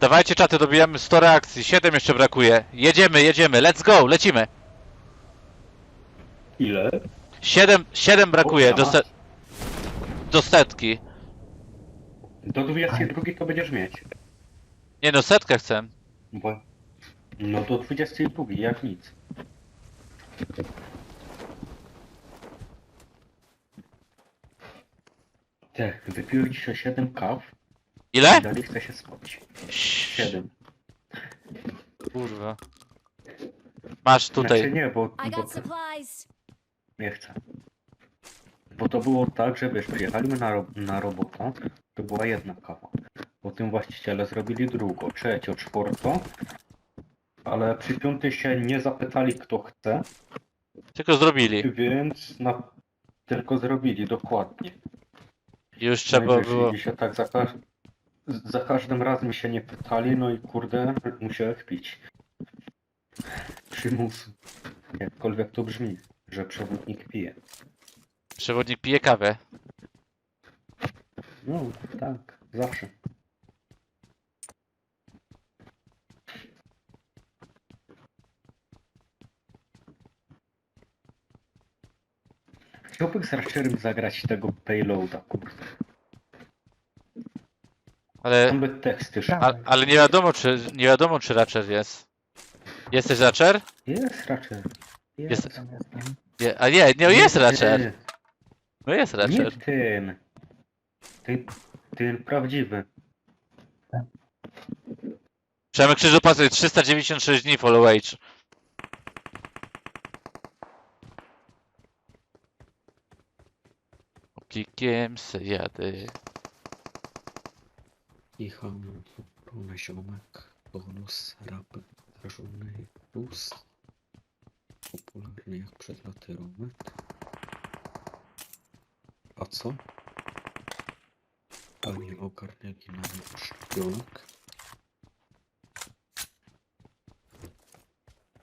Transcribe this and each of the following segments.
Dawajcie czaty, dobijamy 100 reakcji, 7 jeszcze brakuje. Jedziemy, jedziemy, let's go, lecimy. Ile? 7, 7 brakuje do, se, do setki. Do 22 to będziesz mieć. Nie no, setkę chcę. Bo... No do 22, jak nic. Tak, wypiłem dzisiaj 7 kaw Ile? i dalej chcę się spać. 7. Kurwa. Masz tutaj. Znaczy nie, bo, I bo got supplies. nie chcę. Bo to było tak, że wiesz, przyjechaliśmy na, ro na robotę, to była jedna kawa. Potem właściciele zrobili drugą, trzecią, czwartą. Ale przy piątej się nie zapytali kto chce, Tylko zrobili. więc na... tylko zrobili dokładnie. Już trzeba Najwyżej było. się tak za, każ... za każdym razem się nie pytali, no i kurde, musiałem pić. Przymus. Jakkolwiek to brzmi, że przewodnik pije. Przewodnik pije kawę. No, tak, zawsze. Chciałbym z Ratcherem zagrać tego payloada, kurde. Ale, Tam by teksty szły. a, ale nie wiadomo czy, nie wiadomo czy Ratcher jest. Jesteś Ratcher? Jest Ratcher. Jest- Tam jestem. Nie, a nie, nie, jest Ratcher. Nie, No jest nie Ratcher. ten. Ten, ten prawdziwy. Przemek Krzyżu pasuje 396 dni follow age. Oplikiem se jadę. I ham, pełny ziomek, bonus, rap, rażony, bus. Popularny jak przed laty romek. A co? Panie ogarniaki na szczepionek.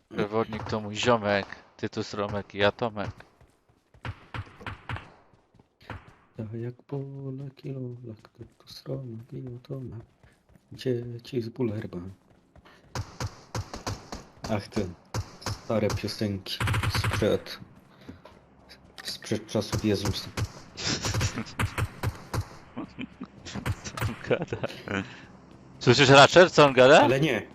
Przewodnik to mój ziomek. Tytus Romek i Atomek. Tak jak Polak i Olak, to sromek i otomek. Dzieci z bulerba. Ach ty, stare piosenki sprzed, sprzed czasów Jezusa. Co on gada? Słyszysz Ratcher? Co on gada? Ale nie.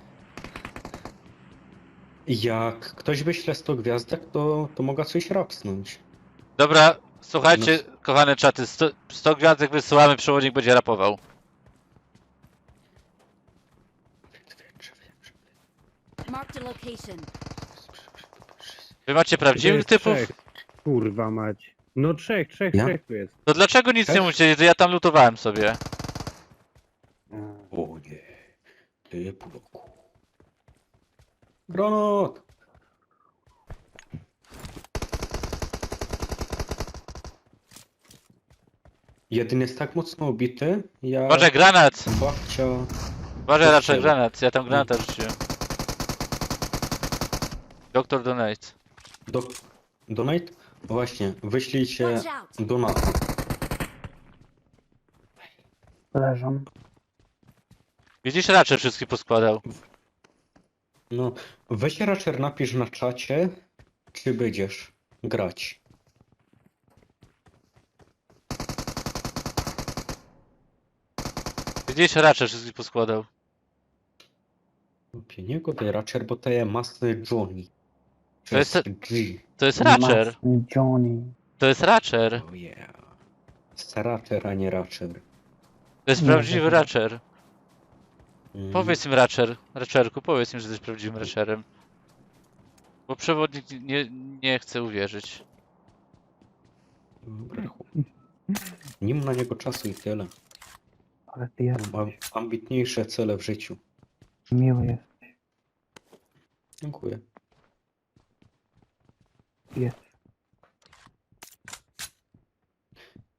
Jak ktoś wyśle 100 gwiazdek, to, to mogę coś rapsnąć. Dobra, słuchajcie, kochane czaty. 100, 100 gwiazdek wysyłamy, przewodnik będzie rapował. Marked a location. Wy macie prawdziwych jest typów? trzech. Kurwa mać. No trzech, trzech, Ja? trzech tu jest. To dlaczego nic nie mówicie? Ja tam lutowałem sobie. O nie, ty bloku. Granat! Jeden jest tak mocno obity, ja... Uważaj, granat! Babcia... Uważaj, chciałem. granat. Ja tam granata rzuciłem. Doktor Donate. Do... Donate? Właśnie, wyślijcie donata. Leżą. Widzisz, Ratcher wszystkich poskładał. No, weź raczej napisz na czacie, czy będziesz grać. Widzisz, Ratcher wszystkich poskładał. Pieniego tej Ratcher, bo to jest Master Johnny. To jest- G. To jest Ratcher. Johnny. To jest Ratcher. Oh yeah. Jest Ratcher, a nie Ratcher. To jest Nie, prawdziwy tak. Ratcher. Mm. Powiedz im Ratcher. Ratcherku, powiedz im, że jesteś prawdziwym Ratcherem. Bo przewodnik nie, nie chce uwierzyć. Dobra, chuj. Nie mam na niego czasu i tyle. Ale ty jesteś Mam ambitniejsze cele w życiu. miły jest. Dziękuję. Jest.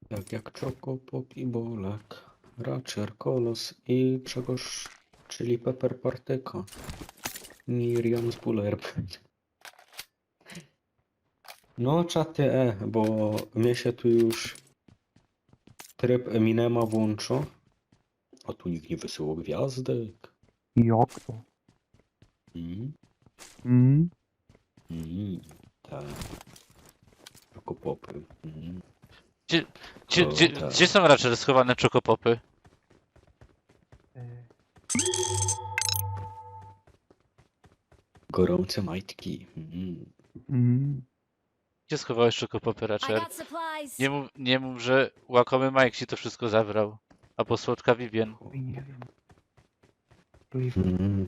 Tak jak Czoko, Pop i Bolek. Ratcher, Kolos i Grzegorz, czyli Pepper Partyka. Miriam z Bulerby. No, czaty E, bo mnie się tu już tryb Eminema włączył. A tu nikt nie wysyłał gwiazdek. Jak to? Mm, Mm? mm, tak. Czokopopy. Mm. Gdzie, O, gdzie, tak. gdzie są raczej schowane czokopopy? E, Gorące majtki. Mm. Mm. Gdzie schowałeś czokopopy I raczej? got supplies. Nie mów, nie mów, że łakomy Mike ci to wszystko zabrał. Albo słodka Vivien. Nie wiem. Mm.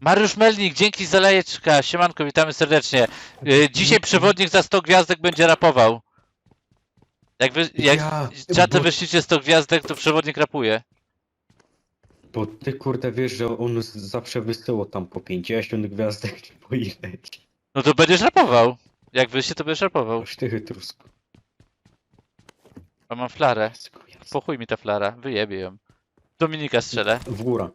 Mariusz Melnik, dzięki za lajeczka. Siemanko, witamy serdecznie. Y, Dzisiaj przewodnik za 100 gwiazdek będzie rapował. Jak wy, jak Ja, z czatu bo- wyszlicie 100 gwiazdek, to przewodnik rapuje. Bo ty kurde wiesz, że on z- zawsze wysyło tam po 50 gwiazdek czy po ileć. No to będziesz rapował. Jak wyjście, to będziesz rapował. Aż ty chytrusku. A mam flarę. Chuj mi ta flara, wyjebie ją. Dominika strzelę. W górę.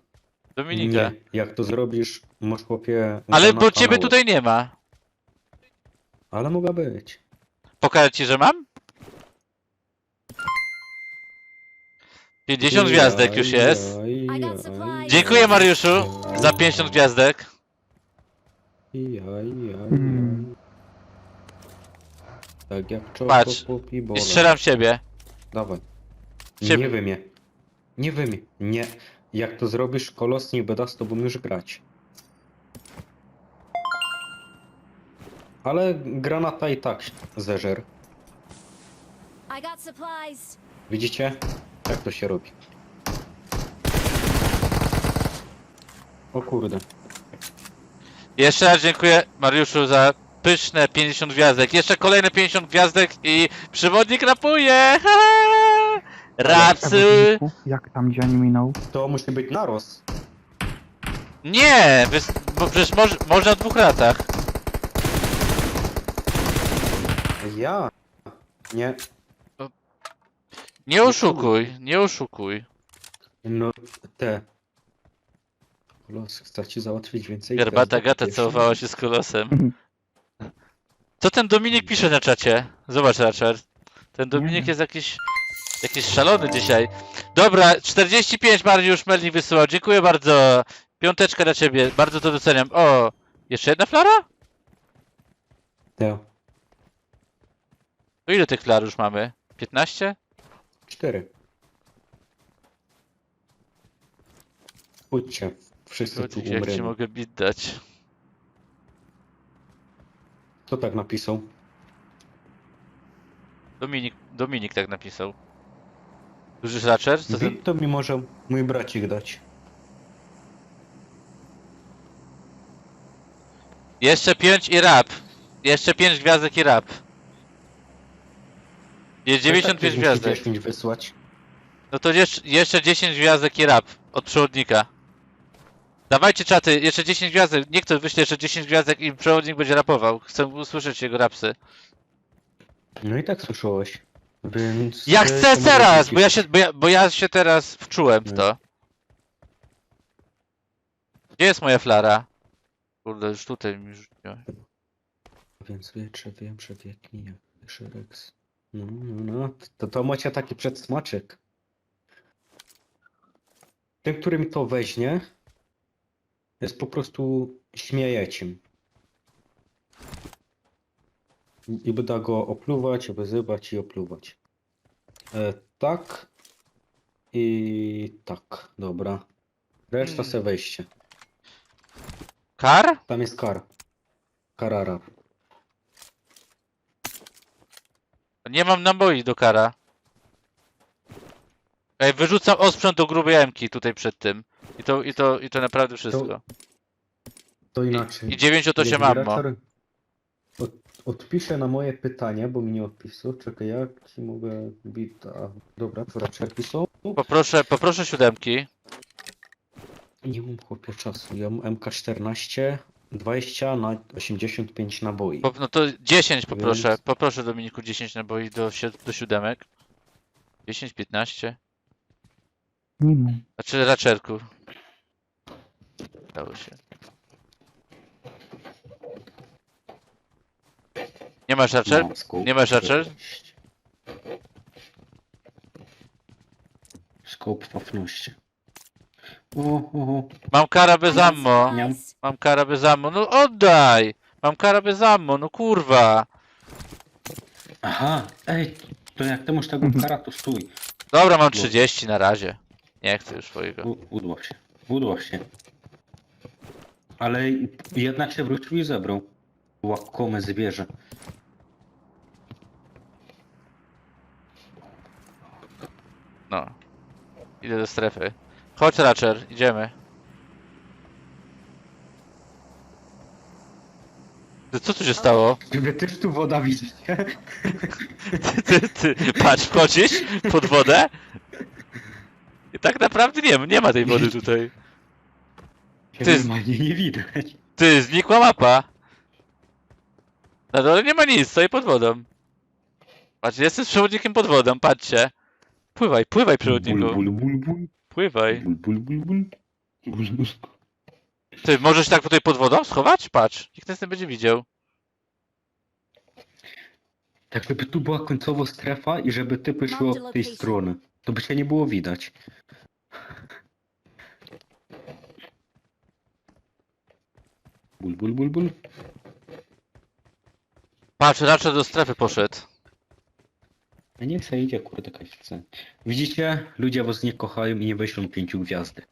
Dominika. Nie, jak to zrobisz, masz chłopie... Ale bo ciebie tutaj nie ma. Ale mogła być. Pokażę ci, że mam? 50 gwiazdek już jest. Dziękuję Mariuszu za 50 gwiazdek. Ja, ja, Mm. Tak jak Patrz, I strzelam w siebie. Dawaj. Ciebie. Nie wymie. Nie wymie. Nie. Jak to zrobisz, kolos nie będę z tobą już grać. Ale granata i tak zeżer. I got supplies. Widzicie? Jak to się robi. O kurde. Jeszcze raz dziękuję Mariuszu za pyszne 50 gwiazdek. Jeszcze kolejne 50 gwiazdek i przewodnik rapuje. Ha, ha. Rapsy. Przewodniku, Jak tam dzień minął? To musi być narost. Nie, wys- bo przecież moż, można w dwóch latach. Ja. Nie. Nie oszukuj, nie oszukuj. No te. Kolos chce ci załatwić więcej Garbata gata całowała się z kolosem. Co ten Dominik pisze na czacie? Zobacz Ratcher. Ten Dominik wiem. jest jakiś... Jakiś szalony dzisiaj. Dobra, 45 Mariusz Melnik wysyłał. Dziękuję bardzo. Piąteczka dla ciebie. Bardzo to doceniam. O, jeszcze jedna flara? Ja. To ile tych flar już mamy? 15? Cztery. Pójdźcie. Wszyscy tu Zobaczcie, jak ci umremy. mogę bit dać. Kto tak napisał? Dominik, Dominik tak napisał. Duży Ratcher? Co. Bit to mi może mój bracik dać. Jeszcze 5 i rap. Jeszcze 5 gwiazdek i rap. Jest 95 tak musi gwiazdek. 10 wysłać. No to jeszcze, jeszcze 10 gwiazdek i rap od przewodnika. Dawajcie czaty, jeszcze 10 gwiazdek. Niech ktoś wyśle jeszcze 10 gwiazdek i przewodnik będzie rapował. Chcę usłyszeć jego rapsy. No i tak słyszałeś. Więc... Ja chcę teraz, bo ja, się, bo, ja, bo ja się teraz wczułem w to. Gdzie jest moja flara? Kurde, już tutaj mi rzuciła. Więc wietrze wiem, że wieknie jak Rex. No, no, no. To, to macie taki przedsmaczek. Ten, który mi to weźmie, jest po prostu śmiejeciem. I będę go opluwać, wyzywać i opluwać. E, tak. I tak, dobra. Reszta Hmm. se wejście. Kar? Tam jest kar. Karara. Nie mam naboi do kara. Ej, wyrzucam osprzęt do grubej emki tutaj przed tym. I to, i to, i to naprawdę wszystko. To inaczej. I 9 to się Niech mammo. Odpiszę na moje pytanie, bo mi nie odpisał. Czekaj, jak ci mogę bita? Dobra, to raczej pisał. Poproszę, poproszę siódemki. Nie mam chłopie czasu. Ja mam MK14, 20 na 85 naboi. Po, no to 10 poproszę. Więc- Poproszę Dominiku 10 naboi do, si- do siódemek. 10, 15. Nie mam. Znaczy raczerku. Dało się. Nie masz raczer? No, scope Nie masz raczer? 40. Scope 15. O, o, o. Mam kara I bez ammo. Mam kara bez ammo. No oddaj! Mam kara bez ammo, no kurwa. Aha, ej, to jak ty masz tego kara, to stój. Dobra, mam 30 na razie. Nie chcę już swojego. U, udło się, udło się. Ale jednak się wrócił i zebrał. Łakome zwierzę. No. Idę do strefy. Chodź Ratcher, idziemy. Ty, co tu się stało? Wy też tu woda widzicie? Ty, ty, ty, patrz, wchodzisz pod wodę? I tak naprawdę nie, nie ma tej wody tutaj. Ty- Normalnie nie widać. Ty, znikła mapa. Na dole nie ma nic, stoi pod wodą. Patrz, jestem przewodnikiem pod wodą, patrzcie. Pływaj, pływaj przewodniku, Bul, bul, bul, pływaj. bul, bul, bul, bul. Bul, bul. Ty, możesz tak tutaj pod wodą schować? Patrz, nikt nas nie będzie widział. Tak, żeby tu była końcowo strefa i żeby typy szły od tej strony. To by się nie było widać. Bul, bul, bul, bul. Patrz, raczej do strefy poszedł. Ja nie chcę idzie, kurde, KFC. Widzicie? Ludzie was nie kochają i nie wyślą pięciu gwiazdek.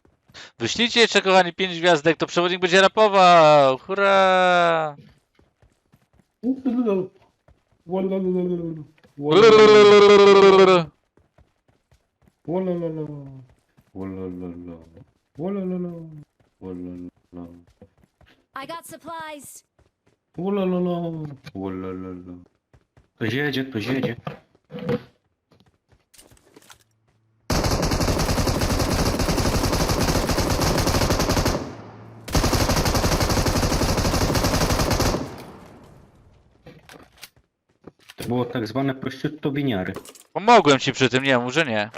Wyślijcie jeszcze, kochani, 5 gwiazdek, to przewodnik będzie rapował! Hurra! I got supplies. Ktoś jedzie, ktoś jedzie. To było tak zwane prosciutto winiary. Pomogłem ci przy tym, nie, może nie.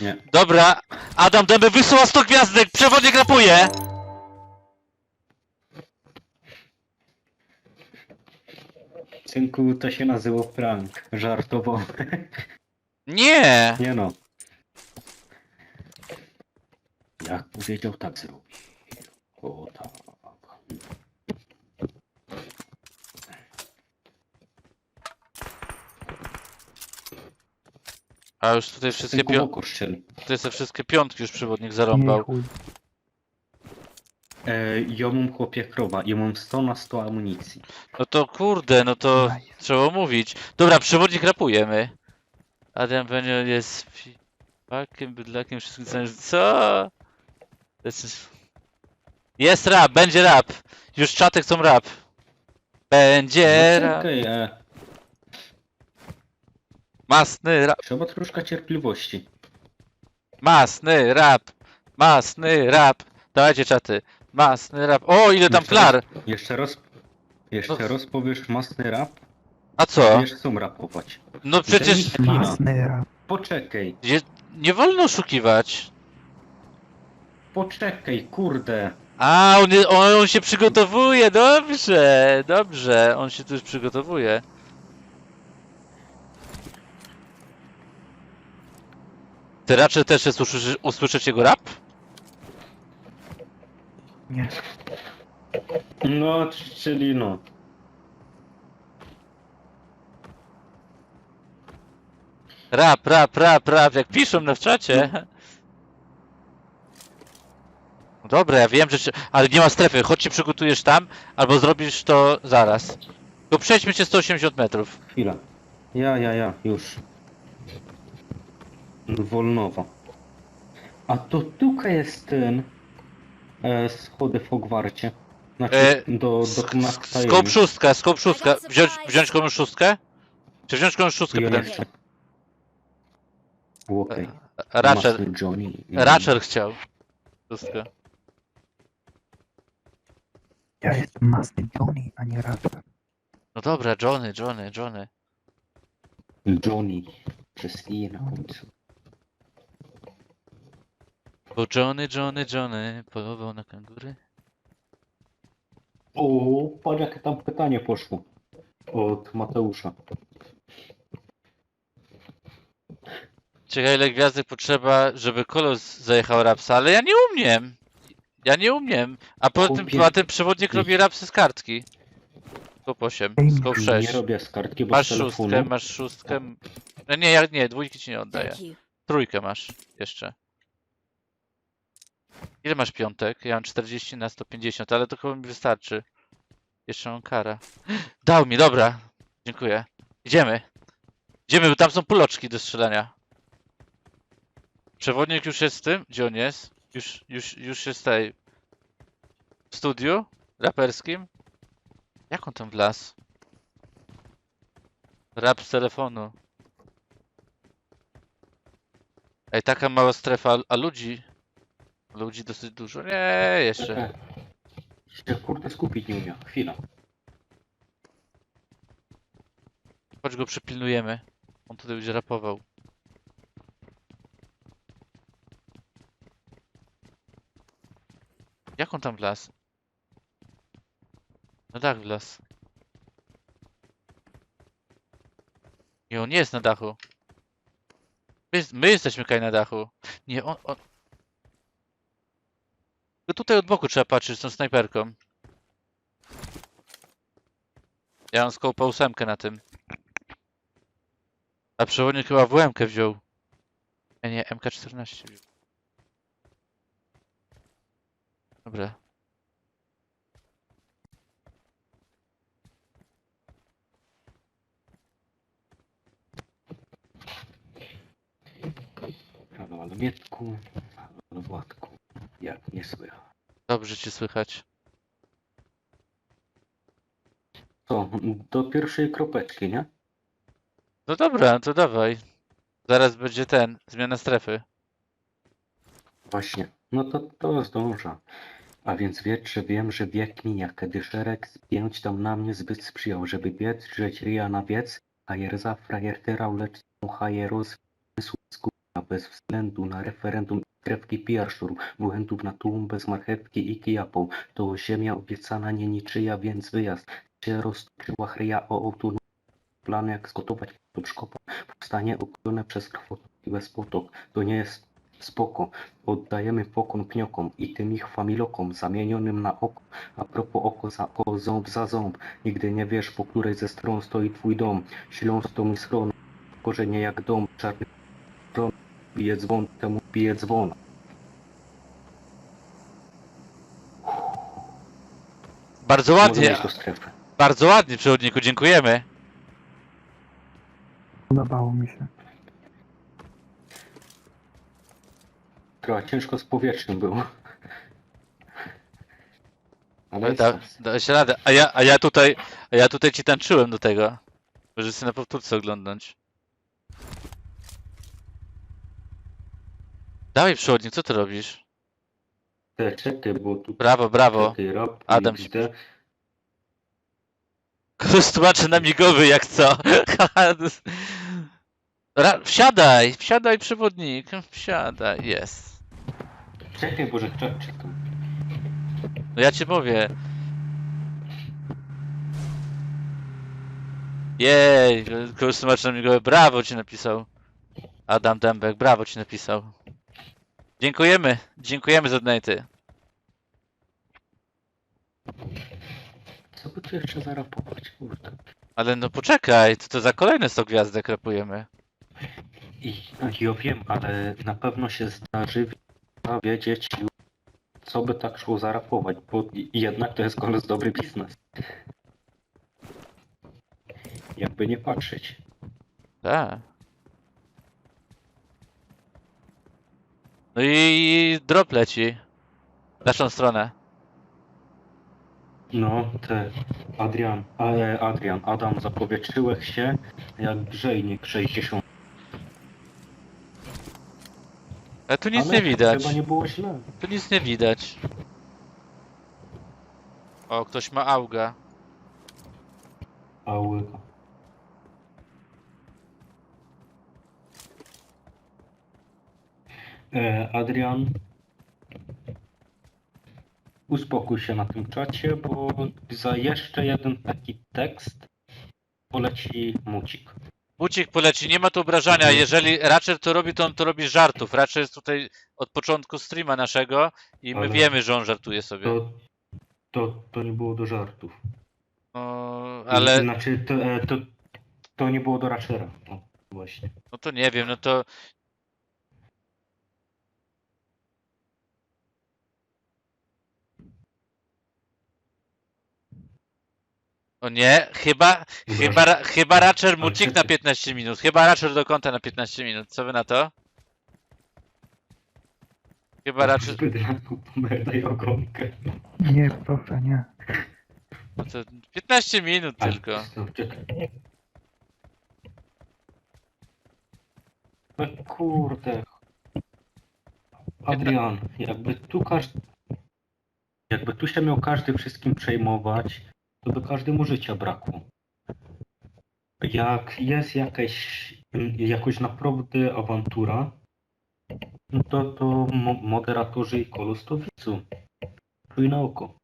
Nie. Dobra, Adam Dęby wysyła 100 gwiazdek, przewodnik rapuje! Synku, to się nazywa prank. Żartował. Nie! Nie no. Jak powiedział, tak zrobi. O tak. A już tutaj wszystkie, Synku w pią oko strzeli. tutaj są wszystkie piątki już przewodnik Nie, zarąbał. E, ja mam chłopie krowa i mam 100 na 100 amunicji. No to kurde, no to trzeba mówić. Dobra, przewodnik rapujemy. Adam Benio jest fakiem, bydlakiem, wszystkim co... Co? To Jest... jest rap, będzie rap. Już czaty chcą rap. Będzie No, rap. Okej, e, Masny rap. trzeba troszkę cierpliwości. Masny rap. Masny rap. Dawajcie czaty. Masny rap. O, ile tam Jeszcze raz- klar. Jeszcze raz, jeszcze No. raz powiesz masny rap, A co? wiesz chcą rapować. No przecież. Masny rap. Poczekaj, je- nie wolno oszukiwać. poczekaj, kurde. A, on, je- on, on się przygotowuje, dobrze, dobrze, on się tu już przygotowuje. Ty raczej też jest usłyszy, usłyszeć jego rap? Nie. No, czyli no. Rap, rap, rap, rap, jak piszą na czacie. No dobra, ja wiem, że... Ale nie ma strefy, chodź się przygotujesz tam, albo zrobisz to zaraz. To przejdźmy cię 180 metrów. Chwila. Ja, ja, ja, już. Wolnowa. A to tutaj jest ten e, schody w Hogwarcie. Znaczy E, do, do Tajemnic. Skop szóstka, skop szóstka. Wziąć, wziąć komuś szóstkę? Czy wziąć komuś szóstkę Ja nie chcę. Okej. Ratcher, Masny Johnny. Ratcher chciał. Szóstkę. Ja jestem Masny Johnny, a nie rapper. No dobra, Johnny, Johnny, Johnny. Johnny. Przez i na końcu. Bo Johnny, Johnny, Johnny polował na kangury. O, patrz jakie tam pytanie poszło. Od Mateusza. Czekaj, ile gwiazdek potrzeba, żeby kolos zajechał rapsa, ale ja nie umiem. Ja nie umiem. A poza tym, Kupię- a ten przewodnik robi rapsy z kartki. Skop 8, skop Nie 6. robię z kartki, bo Masz z telefonu. szóstkę, masz szóstkę. No nie, ja nie, dwójki ci nie oddaję. Thank you. Trójkę masz jeszcze. Ile masz piątek? Ja mam 40 na 150, ale to chyba mi wystarczy. Jeszcze mam kara. Dał mi, dobra. Dziękuję. Idziemy. Idziemy, bo tam są puloczki do strzelania. Przewodnik już jest w tym? Gdzie on jest? Już, już, już jest tutaj. W studiu? Raperskim? Jak on tam wlazł? Rap z telefonu. Ej, taka mała strefa, a ludzi? Ludzi dosyć dużo? Nie, jeszcze. Się kurde skupić nie umiem. Chwila. Chodź go przypilnujemy. On tutaj będzie rapował. Jak on tam wlazł? Na dach wlazł. Nie, on nie jest na dachu. My, my jesteśmy kaj na dachu. Nie, on, on... To tutaj od boku trzeba patrzeć z tą snajperką. Ja mam skołpa ósemkę na tym. A przewodnik chyba WM wziął. Nie, nie, MK14 wziął. Dobra. Halo, ale Mietku. Halo, Władku. Jak nie słychać. Dobrze cię słychać. To, do pierwszej kropeczki, nie? No dobra, to dawaj. Zaraz będzie ten, zmiana strefy. Właśnie. No to, to zdąża. A więc wiedz, że wiem, że wiek mija, kiedy szereg z pięć tam na mnie zbyt sprzyjał, żeby biec, drzeć ryja na wiec, a jerza frajer tyrał, lecz z skóra, bez względu na referendum krewki piarszur, błędów na tłum bez marchewki i kijapą. To ziemia obiecana nie niczyja, więc wyjazd się roztoczyła chryja o otu plan jak zgotować pod szkopą. Powstanie okrojone przez krwotok i bez potok. To nie jest spoko. Oddajemy pokon pniokom i tym ich familokom zamienionym na oko. A propos oko za oko, ząb za ząb. Nigdy nie wiesz, po której ze stron stoi twój dom. Śląsk to schron. Korzenie jak dom. Czarny tron. Bije dzwon, temu bije dzwon. Bardzo Możemy ładnie, iść do strefy. bardzo ładnie przewodniku, dziękujemy. Podobało mi się. Trochę ciężko z powietrzem było. Ale jest Da, sens. dałeś radę. A ja, a ja tutaj, a ja tutaj ci tańczyłem do tego. Możesz sobie na powtórce oglądać. Dawaj przewodnik, co ty robisz? Te, czekaj, bo tu Brawo, brawo. czekaj, rap, Adam XD. ci- Kogoś tłumaczy na migowy jak co. Ra wsiadaj, wsiadaj przewodnik. Wsiadaj, jest. Czekaj, Boże, czekaj, czekaj. No ja ci mówię. Jej, kogoś tłumaczy na migowy. Brawo ci napisał. Adam Dębek, brawo ci napisał. Dziękujemy, dziękujemy za donaty. Co by tu jeszcze zarapować, kurde. Ale no poczekaj, to, to za kolejne 100 gwiazdek rapujemy. I no, ja wiem, ale na pewno się zdarzy wiedzieć, co by tak szło zarapować, bo jednak to jest kolos dobry biznes. Jakby nie patrzeć. Tak. No i drop leci. W naszą stronę. No, te Adrian, ale Adrian, Adam, zapowietrzyłeś się jak grzejnik 60. Ale tu nic ale nie widać. Chyba nie było źle. Tu nic nie widać. O, ktoś ma auga. A E, Adrian, uspokój się na tym czacie, bo za jeszcze jeden taki tekst poleci mucik. Bucik poleci, nie ma tu obrażania. Mhm. Jeżeli Ratcher to robi, to on to robi z żartów. Ratcher jest tutaj od początku streama naszego i my Ale- wiemy, że on żartuje sobie. To, to, to nie było do żartów. No, ale Znaczy, to, e, to, to nie było do Ratchera. O, właśnie. no to nie wiem, no to O nie, chyba, chyba, ra- chyba Ratcher mu Ale cik na czekaj. 15 minut. Chyba Ratcher do konta na 15 minut. Co wy na to? Chyba Ratcher... Daj ogonkę. Nie, proszę, nie. No to 15 minut tylko. No kurde. Adrian, jakby tu każdy... Jakby tu się miał każdy wszystkim przejmować, to by każdemu życia brakło. Jak jest jakaś, jakoś naprawdę awantura, no to, to mo- moderatorzy i kolos to widzą. Czuj na oko.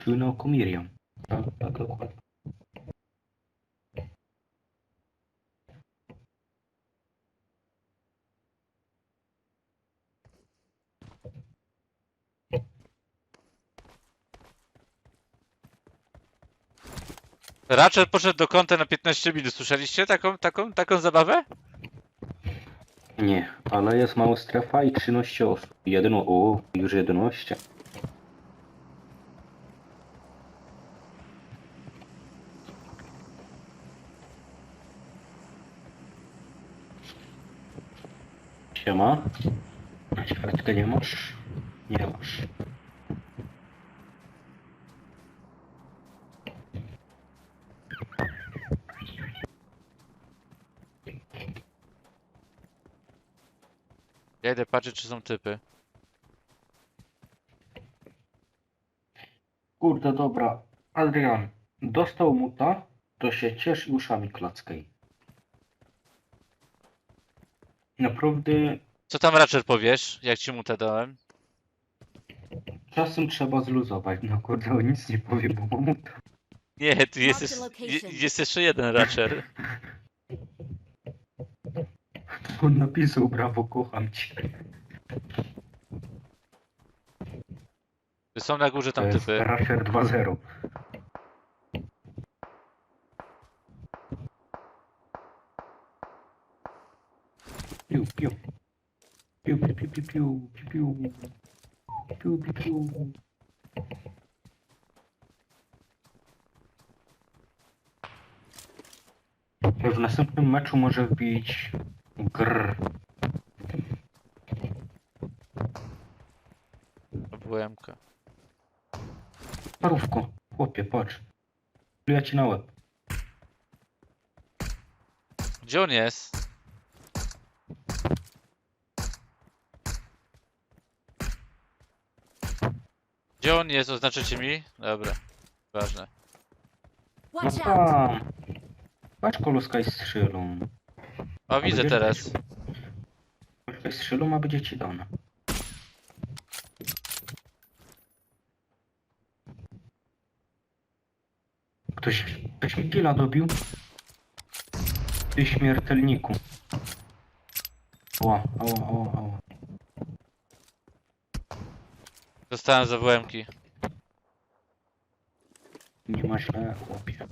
Czuj na oko Miriam. Tak, tak, dokładnie. Ratcher poszedł do konta na 15 minut. Słyszeliście taką, taką, taką zabawę? Nie, ale jest mała strefa i 13 osób. Jedno, o, już 11. Siema. Na ćwiartkę nie masz? Nie masz. Ja idę patrzeć, czy są typy. Kurde, dobra. Adrian, dostał muta, to się ciesz i uszami klackaj. Naprawdę Co tam Ratcher powiesz, jak ci mu te dałem? czasem trzeba zluzować. No kurde, o nic nie powiem, bo mam muta. Nie, tu jest, Mark the jest, jeszcze jeden Ratcher. On napisał, brawo, kocham cię. Są na górze tam typy. Rasher 2.0. Piu, piu. Piu, piu, piu, piu, piu, piu, piu. Piu, piu, piu. W następnym meczu może wbić grr. WMK. Parówko, chłopie, patrz. Pluję ci na łeb. Gdzie on jest? Gdzie on jest? Oznaczycie mi? Dobra. Ważne. No Watch out! tam. Patrz koloska i strzelą. O, widzę teraz. Koloska i strzelą, a będzie ci dane. Ktoś, ktoś mi killa dobił. Ty śmiertelniku. Ała, ała, ała, ała. Dostałem za WMki. Nie ma źle, chłopie.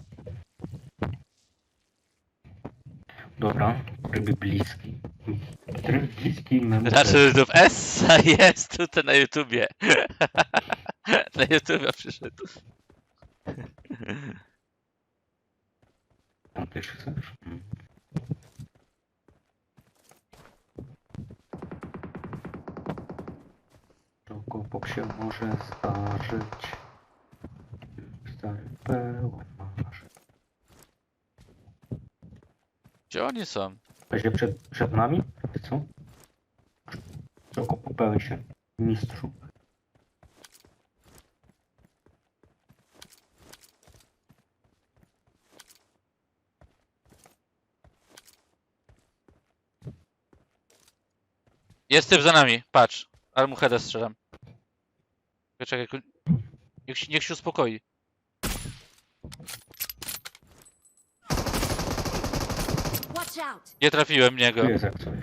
Dobra, ryby bliski. Ryby bliski memu Raczej znów Essa jest tutaj na YouTubie. na YouTubie przyszedł. Tam też chcesz? Czego bok się może zdarzyć? Stary pełen. Gdzie oni są? Będzie przed, przed nami? Co? Czego popełni się? Mistrzu. Jest typ za nami, patrz. Ale mu heada strzelam. Czekaj, niech, się- niech się uspokoi. out! Nie trafiłem w niego. Tu jest jak coś.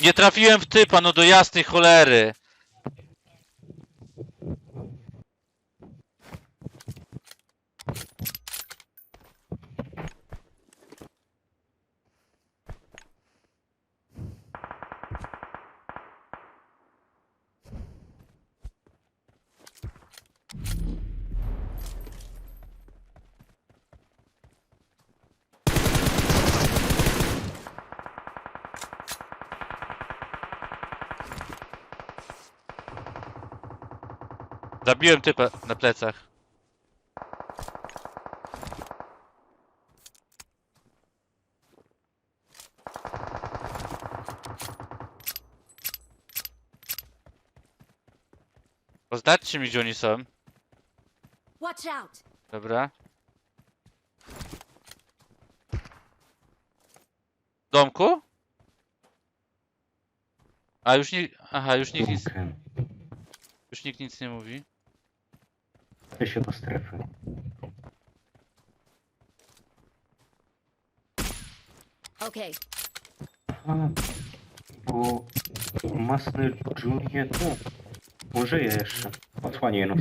Nie trafiłem w typa, no do jasnej cholery. Zabiłem typa na plecach. Oznaczcie mi, gdzie oni są. Watch out! Dobra. W domku? A już nie. Aha, już nikt nic, już nikt nic nie mówi. Ty się do strefy. Okay, A, bo masny Junie to. On żyje jeszcze. Odsłaniaj no.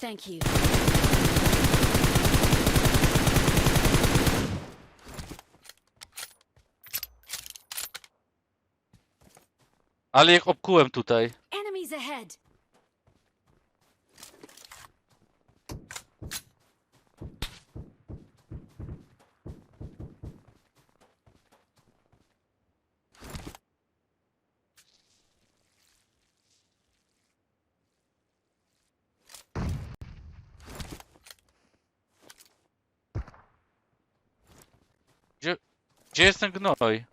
Thank you. Ale jak obkułem tutaj. Enemies ahead! Gdzie jest ten gnoj?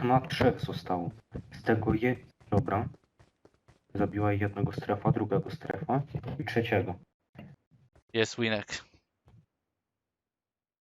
Trzech na trzech zostało. Z tego je... Dobra. Zabiła jednego strefa, drugiego strefa i trzeciego. Jest Winek.